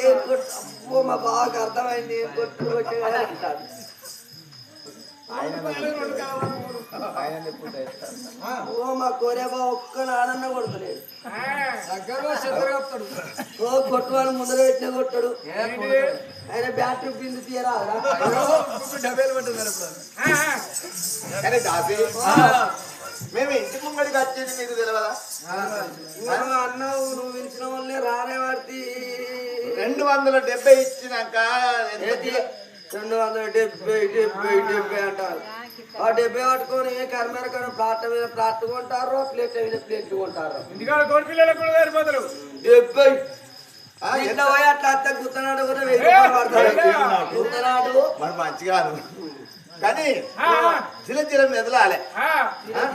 ఏం కొట్టు అబ్బో మా బాగా అర్థమైంది ఏం కొట్టు కొట్టేవాడు అంటాడు ఓ మా కోరేబా ఒక్క నాడన్న కొడతలేడు ఓ కొట్టువాడు ముందర పెట్టిన కొట్టాడు. ఆయన బ్యాటరీ బిందు తీయరా మేము ఇంటి ముంగడికి వచ్చేది మీకు తెలియదా నువ్వు అన్నావు నువ్వు పిలిచిన వాళ్ళని రానే వాడితే రెండు వందల డెబ్బై ఇచ్చినాక రెండు వందల డెబ్బై డెబ్బై డెబ్బై అంటారు. ఆ డెబ్బై పట్టుకొని కర్మేర కాడ ప్లాట్ మీద ప్లాట్ కొంటారు ప్లేట్ మీద ప్లేట్ కొంటారు డెబ్బై. ఇట్లా పోయి అట్లా అత్త గుత్తనాడు కూడా వెయ్యి రూపాయలు గుత్తనాడు. మరి మంచిగాను. కానీ జిల జిల మెదలాలే.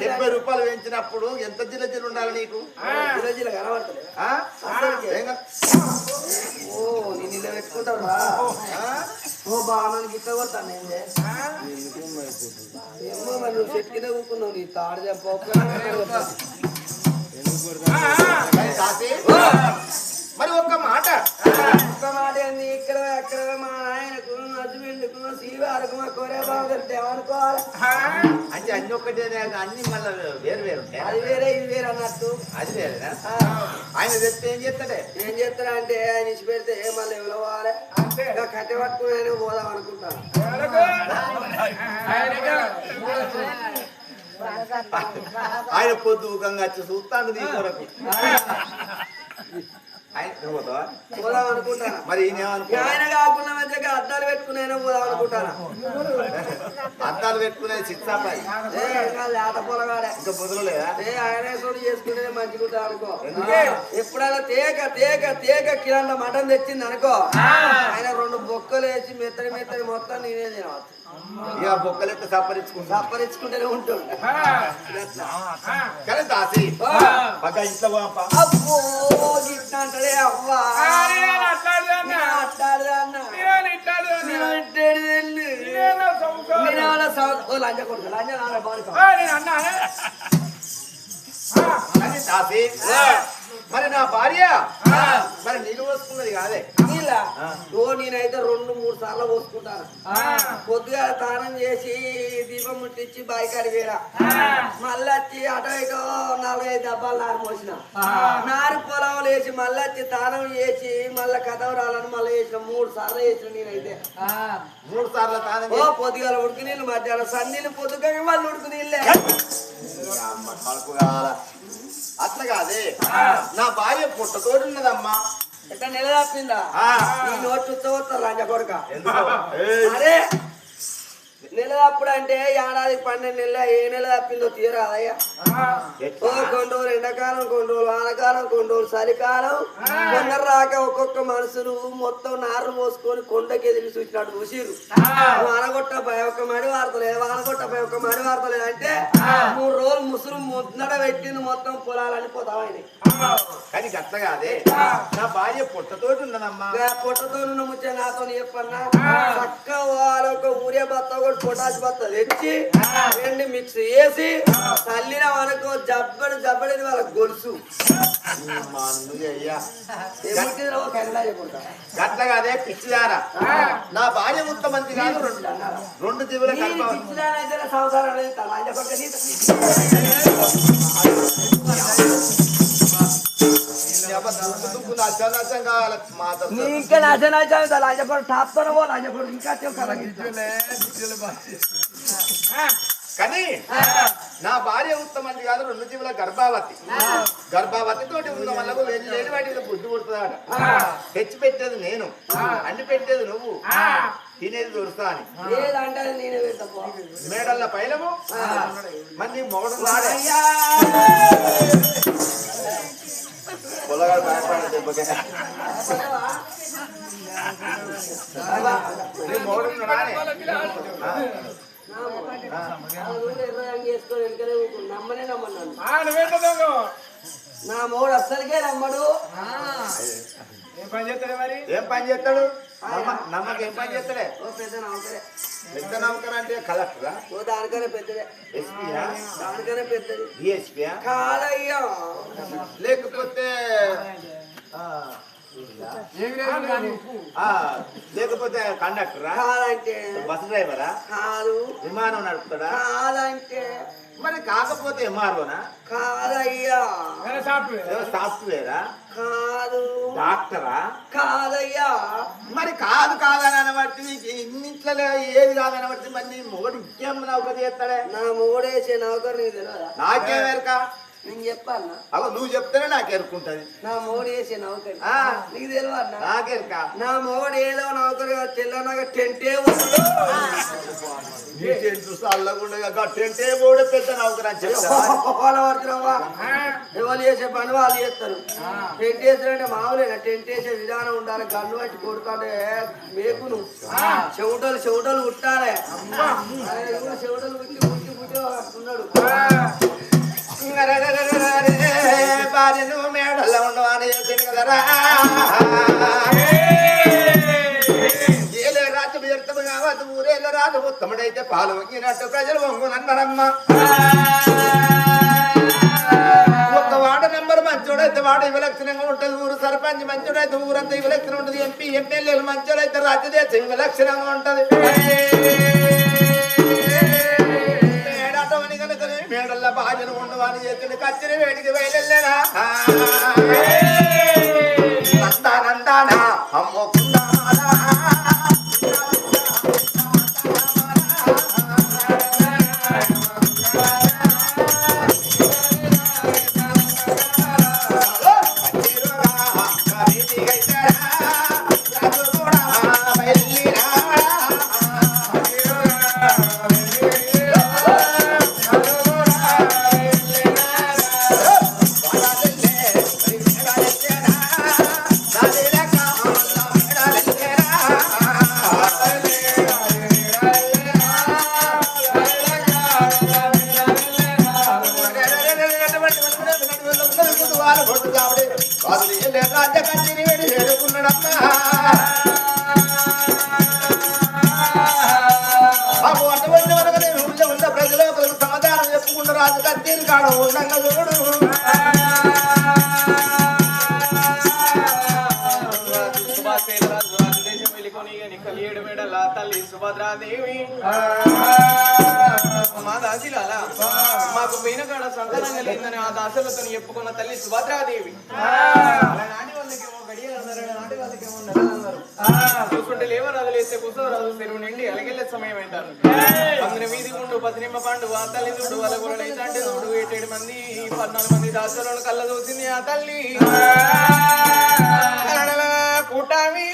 డెబ్బై రూపాయలు వేయించినప్పుడు ఎంత జిల జిల ఉండాలి నీకు? జిల జిల కనబడతలే. ఓ నేను ఇలా పెట్టుకుంటారా ఆ? ఓ బాగా గిట్ల కొడతాను నేను ఏమో మరి నువ్వు చెట్టు కింద కూకున్నావు నీ తాడు చెప్ప. కానీ దాసి మరి ఒక్క మాట. ఒక్క మాట ఏంది? ఇక్కడ ఎక్కడ మా నాయనకు హస్బెండ్కు శ్రీవారికి మా కోరే బాబు తెలితే ఏమనుకోవాలి అంటే అన్ని ఒక్కటేనే కాక అన్ని మళ్ళీ వేరు వేరు ఉంటాయి. అది వేరే ఇది వేరే అన్నట్టు. అది వేరేనా ఆయన తెస్తే ఏం చేస్తాడే? ఏం చేస్తారా అంటే ఆయన ఇచ్చి పెడితే మళ్ళీ అంతే. ఇంకా కట్టె పట్టుకుని ఆయన పోదాం అనుకుంటాను. ఆయన పొద్దు ఊకంగా వచ్చి చూస్తాను నీ కొరకు? పోదాం అనుకుంటాను మరి ఈయన ఏమనుకో ఆయన కాకుండా మంచిగా అద్దాలు పెట్టుకుని పోదాం అనుకుంటాను అద్దాలు ఏ ఇంకా లేత పొలగాడే. ఇంకా మొదలు లేదా ఏ ఆయన చోటు చేసుకునే మంచిగా అనుకో? ఎప్పుడైనా తేక తేక తేక కిలంట మటన్ తెచ్చింది అనుకో. ఆయన రెండు బొక్కలు వేసి మెత్తడి మెత్తడి మొత్తం నేనే తినవచ్చు ఇక బొక్కలెక్క సప్పరించుకుంటా సంపరించుకుంటూనే ఆ. కానీ దాసి పక్క ఇంట్లో పోపా అబ్బో గిట్ల అంటాడే అవ్వా లంచ కొడుకు లంచ నాన్న దాసి మరి నా భార్య? మరి నీళ్ళు పోసుకున్నది కాదే. నీళ్ళ ఓ నేనైతే రెండు మూడు సార్లు పోసుకుంటాను. ఆ, పొద్దుగా స్నానం చేసి దీపం ముట్టించి బాయికాడి వేరా మళ్ళీ వచ్చి అటో ఇటో నాలుగైదు డబ్బాలు నారు పోసిన. నారు పొలం లేచి మళ్ళీ వచ్చి స్నానం చేసి మళ్ళీ కథవరాలని మళ్ళీ చేసిన మూడు సార్లు చేసిన నేనైతే. మూడు సార్లు తానం ఓ పొద్దుగాల ఉడికి నీళ్ళు మధ్యాహ్నం సన్నీళ్ళు పొద్దుగా మళ్ళీ ఉడుకు నీళ్ళే. అమ్మ కడుపు కావాల అట్లా కాదే నా భార్య పుట్టతోడు ఉన్నదమ్మా ఎట్లా నెల తప్పిందా ఆ. ఈ నోటు కొడుక ఎందుకో ఏయ్, అరే నెల తప్పుడు అంటే ఏడాది పన్నెండు నెలల ఏ నెల తప్పిందో తీరాదయ్యా. ఓ ఎట్లా? కొన్ని రోజులు ఎండాకాలం కొన్ని రోజులు వానకాలం కొన్ని రోజులు చలికాలం. కొందరు రాక ఒక్కొక్క మనుషులు మొత్తం నారు పోసుకొని కొండకి ఎదిగి చూసినట్టు చూసిరు వానగొట్ట పై ఒక్క మడి వార్తలేదు వానగొట్ట పై ఒక్క మడి వార్తలేదు అంటే మూడు రోజులు ముసురు ముద్దడ పెట్టింది మొత్తం పొలాలని పోతామని కానీ గట్ల కాదే? నా భార్య పుట్టతోటి ఉన్నదమ్మా. పొట్టతో ఉన్న ముచ్చ నాతో చెప్పన్నా. చక్క వాళ్ళ ఒక ఊరే బత్త ఒకటి పొటాసి బత్త తెచ్చి రెండు మిక్స్ చేసి తల్లిన మనకు జబ్బడి జబ్బడి వాళ్ళ గొలుసు గట్ల కాదే పిచ్చిదారా నా భార్య ఉత్తమంది కాదు రెండు నీ ఇంకా నాశ నాశ తలాంజ పక్క టాప్తో పో లాంజ పక్క ఇంకా. కానీ నా భార్య ఉత్తమంది కాదు రెండు జీవుల గర్భావతి. గర్భావతి తోటి ఉన్న వాళ్ళకు లేని లేని వాటి మీద బుద్ధి పుడుతుందట తెచ్చి పెట్టేది నేను. అండి పెట్టేది నువ్వు. తినేది దొరుకుతా అని. మేడల్ల పైలము. మంది మొగడు పొలగాడు భయపడే దెబ్బకే. మొగడు నా మూడు అస్సలకే నమ్మడు ఏం పని చేస్తాడే మరి? ఏం పని చేస్తాడు? నమ్మ నమ్మకి ఏం పని చేస్తాడే? ఓ పెద్ద నమ్మకరే పెద్ద నౌకర్ అంటే కలెక్టరా? ఓ దానికనే పెద్దదే. ఎస్పీయా? దానికనే పెద్దది. డిఎస్పీయా? కాదయ్యా లేకపోతే లేకపోతే కండక్టరా? కాదంటే. బస్ డ్రైవరా? కాదు. విమానం నడుపుతాడా? కాదంటే. మరి కాకపోతే ఎంఆర్ఓనా? కాదయ్యా. సాఫ్ట్వేర్? సాఫ్ట్వేరా? కాదు. డాక్టరా? కాదయ్యా. మరి కాదు కాదని అనబట్టి నీకు ఇన్నింట్లో ఏది కాదనబట్టి మరి నీ మొగడు ఇంకేం నౌకరు చేస్తాడే? నా మూడేసే నౌకరు నీకు నాకేమెరక నేను చెప్పానా అవ నువ్వు చెప్తేనే నాకు ఎరుకుంటది నా మూడేసే నౌకరు. ఆ. నీకు తెలియదా నాకెరక నా మొగడు ఏదో నౌకరు తెల్లనగా టెంటే టెంట్ చల్లకుండా టెంటే కూడా పెద్ద నౌకరు అని ఎవరు చేసే పని వాళ్ళు చేస్తారు. టెంట్ వేసారంటే మామూలుగా టెంట్ వేసే విధానం ఉండాలి. గన్ను పట్టి కొడుతుంటే మేకును చెవుటలు చెవుటలు కూడా చెవుటలు కుట్టి కుట్టి కుట్టి ఉన్నాడు భార్యను మేడల్లో ఉండవని చెప్పింది కదరా ఏలే రాజు వ్యర్థము కావద్దు ఊరేళ్ళ రాజు ఉత్తముడైతే పాలు వంగినట్టు ప్రజలు వంగునన్నారమ్మ ఒక వాడ నెంబర్ మంచోడైతే వాడు విలక్షణంగా ఉంటుంది ఊరు సర్పంచ్ మంచోడైతే ఊరంతా విలక్షణం ఉంటుంది ఎంపీ ఎమ్మెల్యేలు మంచోడైతే రాజ్యదేశం విలక్షణంగా ఉంటది మేడల్ల భాజన ఉండవాని చేతులు కచ్చిరి వేడికి బయలుదేరా రాజ్య కచ్చిరి వేడి చేరుకున్నాడమ్మా బాబు అటువంటి వరకనే ఊళ్ళో ఉన్న ప్రజలకు సమాధానం చెప్పుకుంటూ రాజు కత్తీరు కాడ ఉండంగా చూడు తల్లి సుభద్రాదేవి మా దాసిలాల మాకు పోయిన కాడ సంతానం లేదని ఆ దాసులతో చెప్పుకున్న తల్లి సుభద్రాదేవి. లేస్తే కూర్చోరాదు చెరువు నిండి అలగెళ్ళే సమయం అంటారు అందులో వీధి ఉండు పదినిమ్మ పండు ఆ తల్లి చూడు వాళ్ళ కూడా అంటే చూడు ఏటేడు మంది పద్నాలుగు మంది దాసులను కళ్ళ చూసింది ఆ తల్లి. కూటమి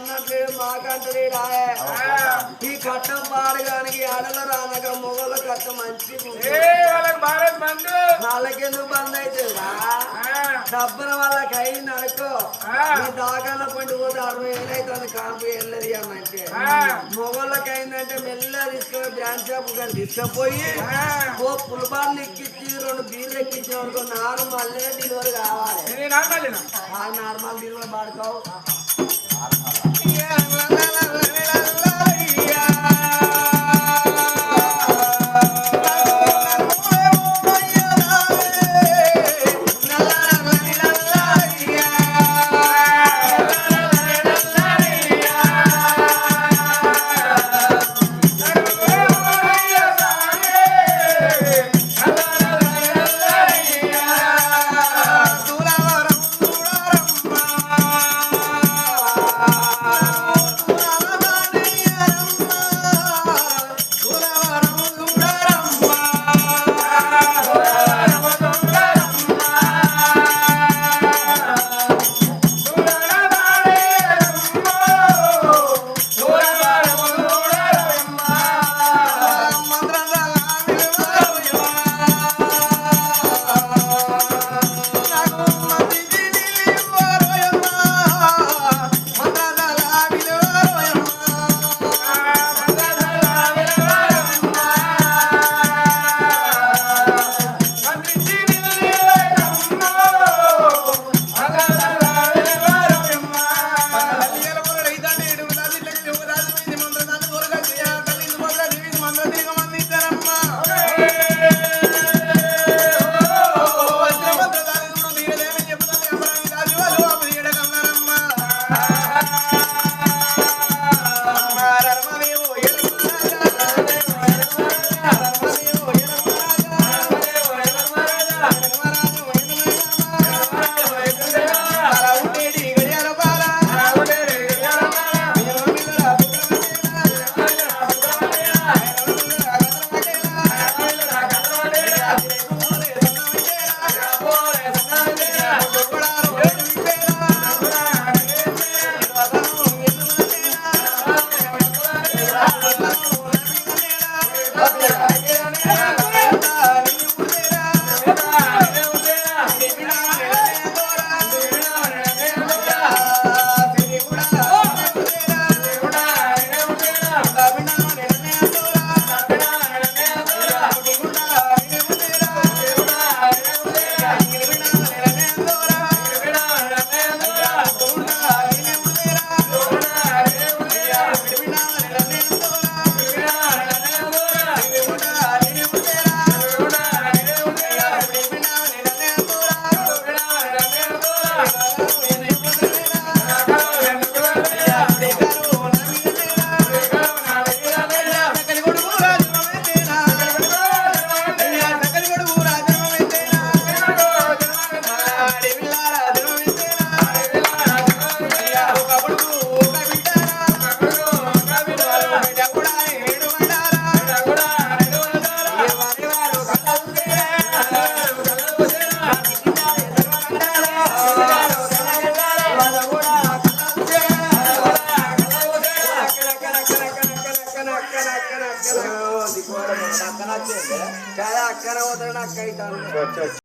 చేసిండు మన్నట్లేడు మాకంటలేడా ఈ కట్టం పాడగానికి అడల రానక మొగల కట్ట ఉంది. వాళ్ళకెందుకు బంద్ అవుతుందా డబ్బున వాళ్ళకి అయింది అనుకో ఈ దాకాల పండి పోతే అరవై అవుతుంది కాంపు వెళ్ళదు అంటే మొగోళ్ళకి అయిందంటే మెల్లగా తీసుకొని బ్రాంచ్ షాప్ కానీ తీసుకుపోయి ఓ పులబాన్ని ఎక్కించి రెండు బీర్లు ఎక్కించిన అనుకో నారు మళ్ళీ డెలివరీ కావాలి. ఆ నార్మల్ డెలివరీ పాడుకోవు